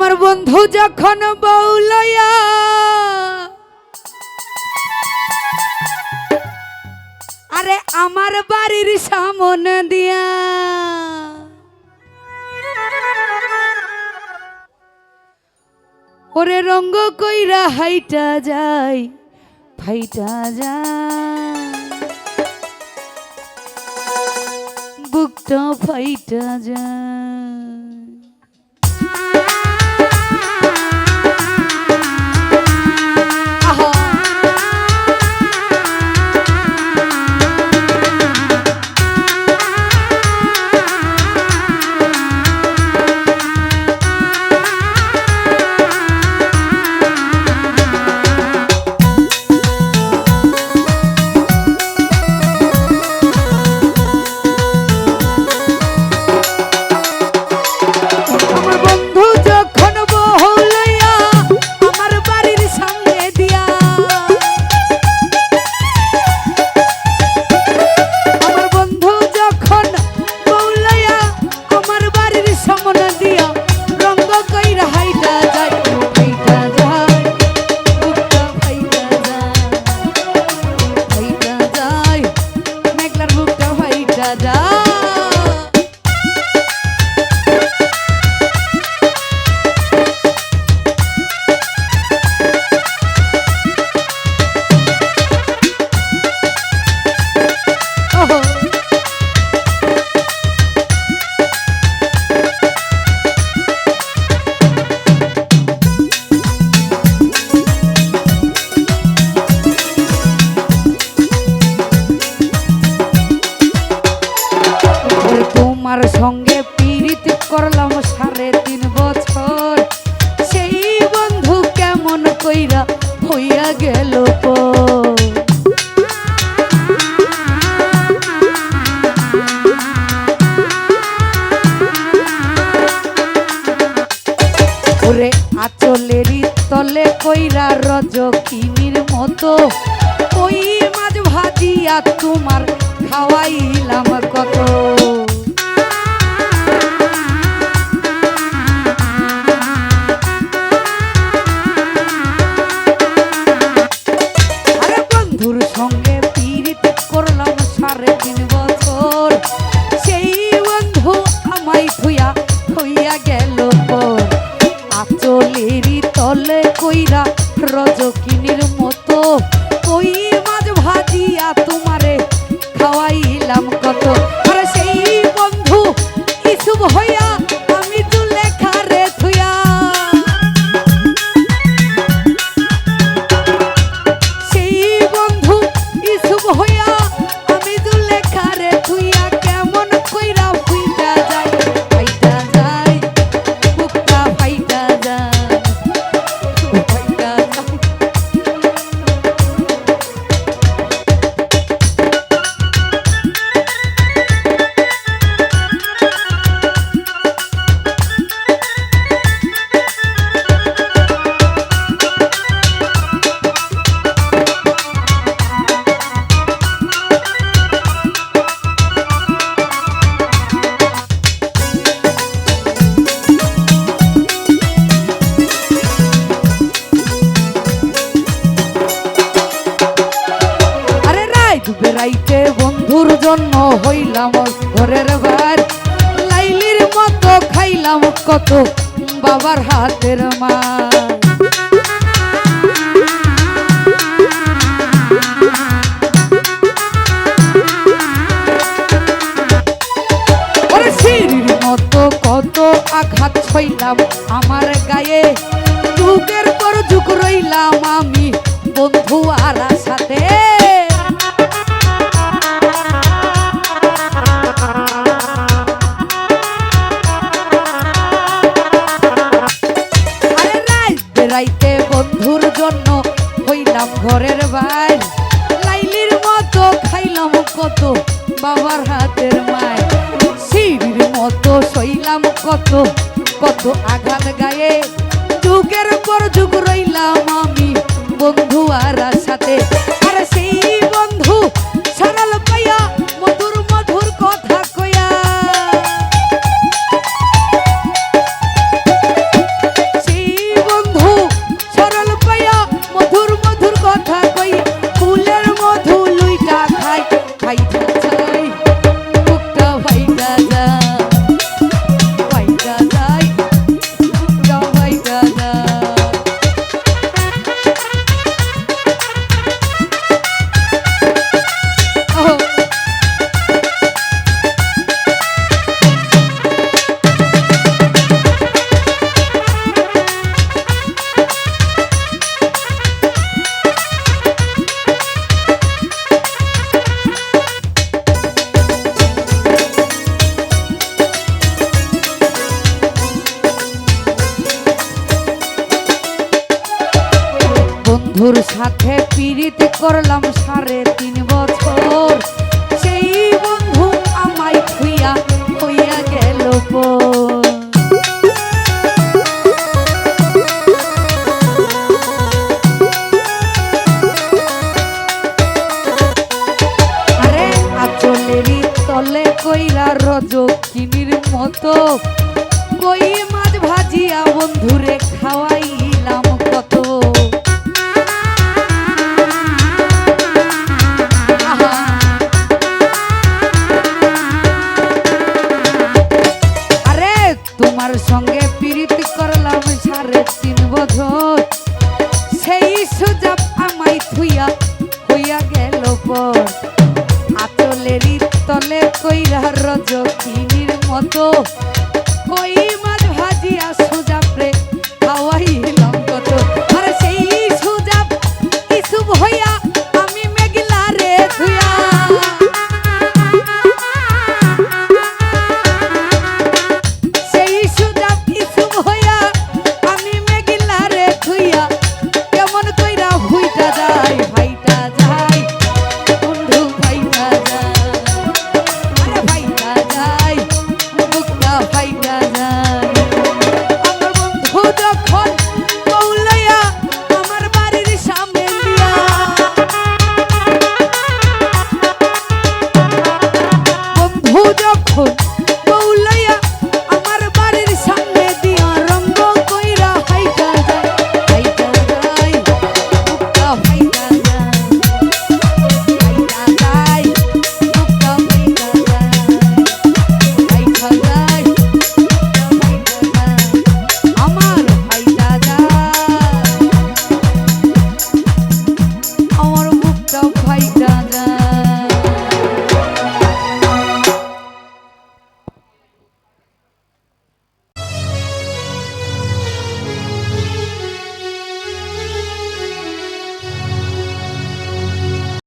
আমার বন্ধু যখন বৌলয়া আরে আমার বাড়ির সামনে দিয়া। ওরে রঙ্গ কইরা হাইটা যায় ফাইটা যায় বুকটা ফাইটা যায় সামনে দিয়া তোমার সঙ্গে পীড়িত করলাম সাড়ে তিন বছর। সেই বন্ধু কেমন কইরা হইয়া গেল পর ওরে আচলেরই তলে কইরা রজ কিমির মতো, ওই মাছ ভাজিয়া তোমার খাওয়াইলাম কত। রজকিনীর বেড়াইতে বন্ধুর জন্য হইলাম ঘরের বার লাইলির মতো খাইলাম কত বাবার হাতের মা মতো কত আঘাত ছইলাম আমার গায়ে। যুগের পর যুগ রইলাম আমি, বন্ধু আর সাথে বাবার হাতের মায়। সিঁড়ির মতো সইলাম কত কত আঘাত গায়ে। যুগের পর যুগ রইলাম আমি, বন্ধু আর সাথে। আর সেই বন্ধুর সাথে পীড়িত করলাম সাড়ে তিন বছর। সেই বন্ধু আমায় খুইয়া হইয়া গেল পর। বছর সেই সুজাব আমাই থুইয়া হইয়া গেল পর। আচলেরই তলে কইরা রজকিনীর মতো কই